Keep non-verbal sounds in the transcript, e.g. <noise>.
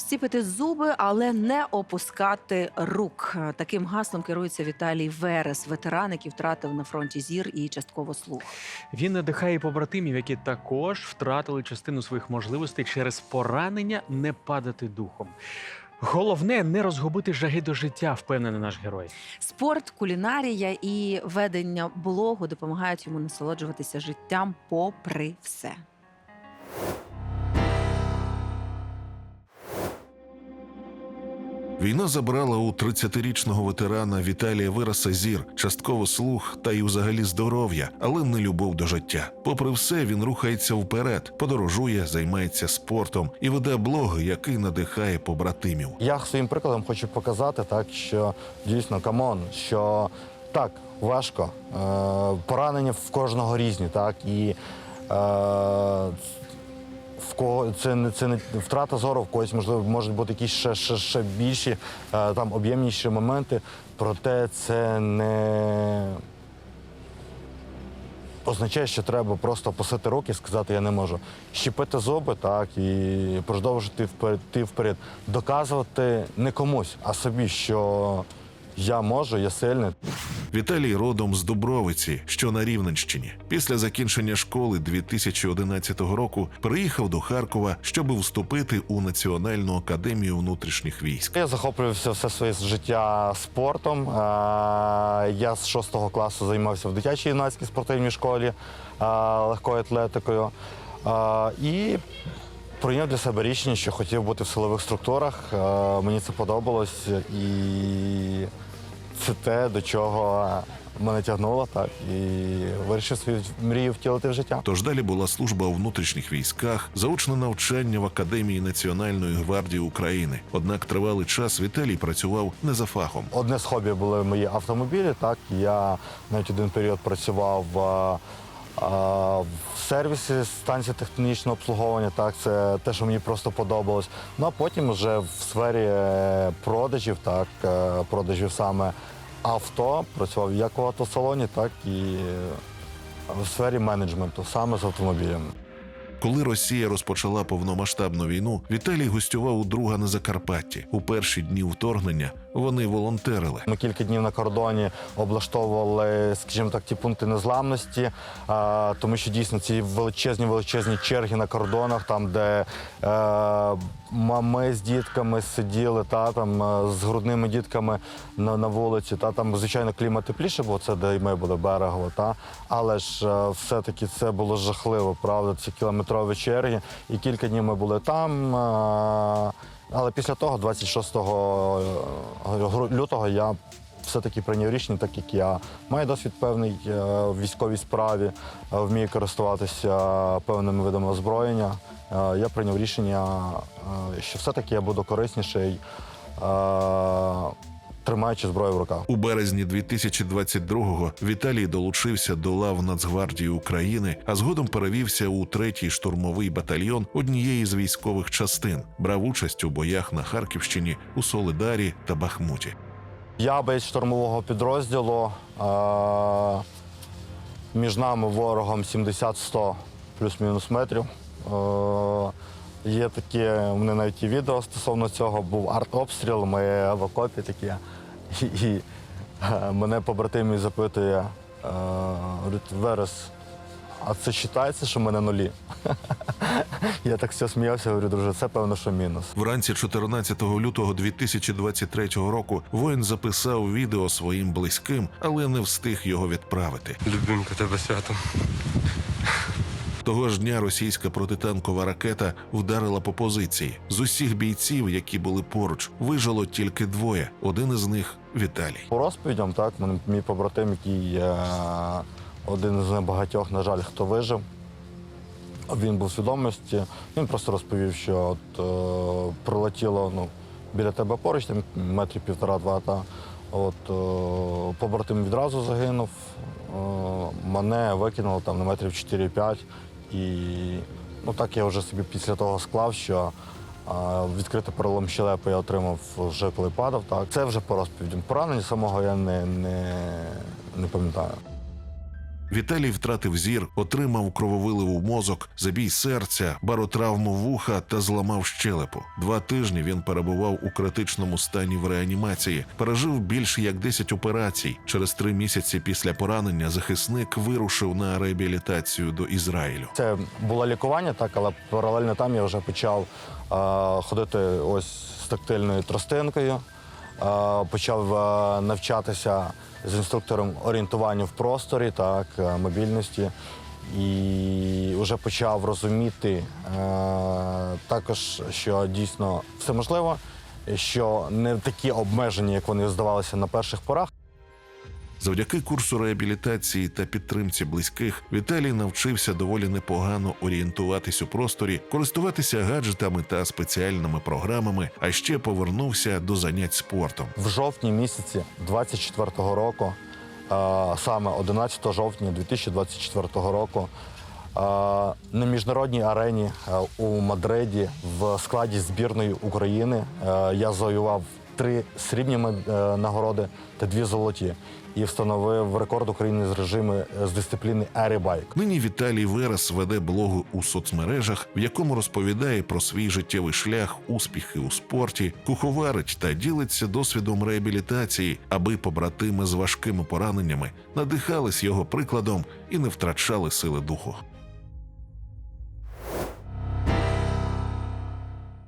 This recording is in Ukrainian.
Зціпити зуби, але не опускати рук. Таким гаслом керується Віталій Верес, ветеран, який втратив на фронті зір і частково слух. Він надихає побратимів, які також втратили частину своїх можливостей через поранення не падати духом. Головне не розгубити жаги до життя, впевнений наш герой. Спорт, кулінарія і ведення блогу допомагають йому насолоджуватися життям попри все. Війна забрала у 30-річного ветерана Віталія Вираса зір, частково слух та й взагалі здоров'я, але не любов до життя. Попри все, він рухається вперед, подорожує, займається спортом і веде блоги, який надихає побратимів. Я своїм прикладом хочу показати, так що дійсно камон, що так важко. Е, поранення в кожного різні, так і е, в кого це не це не втрата зору, в когось можливо можуть бути якісь ще, ще, ще більші, е, там об'ємніші моменти. Проте це не означає, що треба просто опустити руки і сказати я не можу. Щепити зуби, так, і продовжити вперед, йти вперед. Доказувати не комусь, а собі, що я можу, я сильний. Віталій родом з Дубровиці, що на Рівненщині. Після закінчення школи 2011 року приїхав до Харкова, щоб вступити у Національну академію внутрішніх військ. Я захоплювався все своє життя спортом. Е, Я з шостого класу займався в дитячій юнацькій спортивній школі е, легкою атлетикою. Е, І прийняв для себе рішення, що хотів бути в силових структурах. Мені це подобалось, і це те, до чого мене тягнуло, так і вирішив свою мрію втілити в життя. Тож далі була служба у внутрішніх військах, заочне навчання в Академії Національної гвардії України. Однак тривалий час Віталій працював не за фахом. Одне з хобі були мої автомобілі. Так я навіть один період працював в сервісі станції технічного обслуговування. Так, це те, що мені просто подобалось. Ну а потім вже в сфері е, продажів, так е, продажів саме авто, працював як у автосалоні, так і е, в сфері менеджменту, саме з автомобілями. Коли Росія розпочала повномасштабну війну, Віталій гостював у друга на Закарпатті. У перші дні вторгнення вони волонтерили. Ми кілька днів на кордоні облаштовували, скажімо так, ті пункти незламності, а, тому що дійсно ці величезні величезні черги на кордонах, там, де е, мами з дітками сиділи, та там е, з грудними дітками на, на вулиці. Та там, звичайно, клімат тепліше, бо це де і ми були берегово. Та але ж е, все-таки це було жахливо, правда. Це кілометрові черги. І кілька днів ми були там. Е, але після того, 26 лютого, я все-таки прийняв рішення, так як я маю досвід певний е, в військовій справі, е, вмію користуватися певними видами озброєння. Е, Я прийняв рішення, е, що все-таки я буду корисніший, е, тримаючи зброю в руках. У березні 2022-го Віталій долучився до лав Нацгвардії України, а згодом перевівся у третій штурмовий батальйон однієї з військових частин. Брав участь у боях на Харківщині, у Солидарі та Бахмуті. Я боєць штурмового підрозділу. Е, між нами ворогом 70-100 плюс-мінус метрів. Е, є такі, у мене навіть і відео стосовно цього, був артобстріл, ми в окопі такі. І, і е, мене побратим запитує, е, говорить, Верес, а це вважається, що ми на нулі? <laughs> Я так все сміявся, говорю, друже, це певно, що мінус. Вранці 14 лютого 2023 року воїн записав відео своїм близьким, але не встиг його відправити. Любимка, тебе свято. Того ж дня російська протитанкова ракета вдарила по позиції. З усіх бійців, які були поруч, вижило тільки двоє. Один із них Віталій. По розповідям, так, мій побратим, який е, один з небагатьох, на жаль, хто вижив. Він був в свідомості. Він просто розповів, що от, е, прилетіло ну, біля тебе поруч, там метрів півтора-два. Та, от, е, побратим відразу загинув. Е, мене викинуло там на метрів 4-5. І ну, так я вже собі після того склав, що е, відкритий перелом щелепи я отримав вже коли падав. Так. Це вже по розповіді. Поранення самого я не, не, не пам'ятаю. Віталій втратив зір, отримав крововиливу мозок, забій серця, баротравму вуха та зламав щелепу. Два тижні він перебував у критичному стані в реанімації, пережив більше як 10 операцій. Через три місяці після поранення захисник вирушив на реабілітацію до Ізраїлю. Це було лікування, так, але паралельно там я вже почав е, ходити ось з тактильною тростинкою, е, почав е, навчатися з інструктором орієнтування в просторі, так, е, мобільності. І вже почав розуміти е, також, що дійсно все можливо, що не такі обмеження, як вони здавалися на перших порах. Завдяки курсу реабілітації та підтримці близьких Віталій навчився доволі непогано орієнтуватись у просторі, користуватися гаджетами та спеціальними програмами, а ще повернувся до занять спортом. В жовтні місяці 24-го року, саме 11 жовтня 2024 року, на міжнародній арені у Мадриді в складі збірної України я завоював три срібні е, нагороди та дві золоті і встановив рекорд України з режиму е, з дисципліни Ерібайк. Нині Віталій Верес веде блогу у соцмережах, в якому розповідає про свій життєвий шлях, успіхи у спорті, куховарить та ділиться досвідом реабілітації, аби побратими з важкими пораненнями надихались його прикладом і не втрачали сили духу.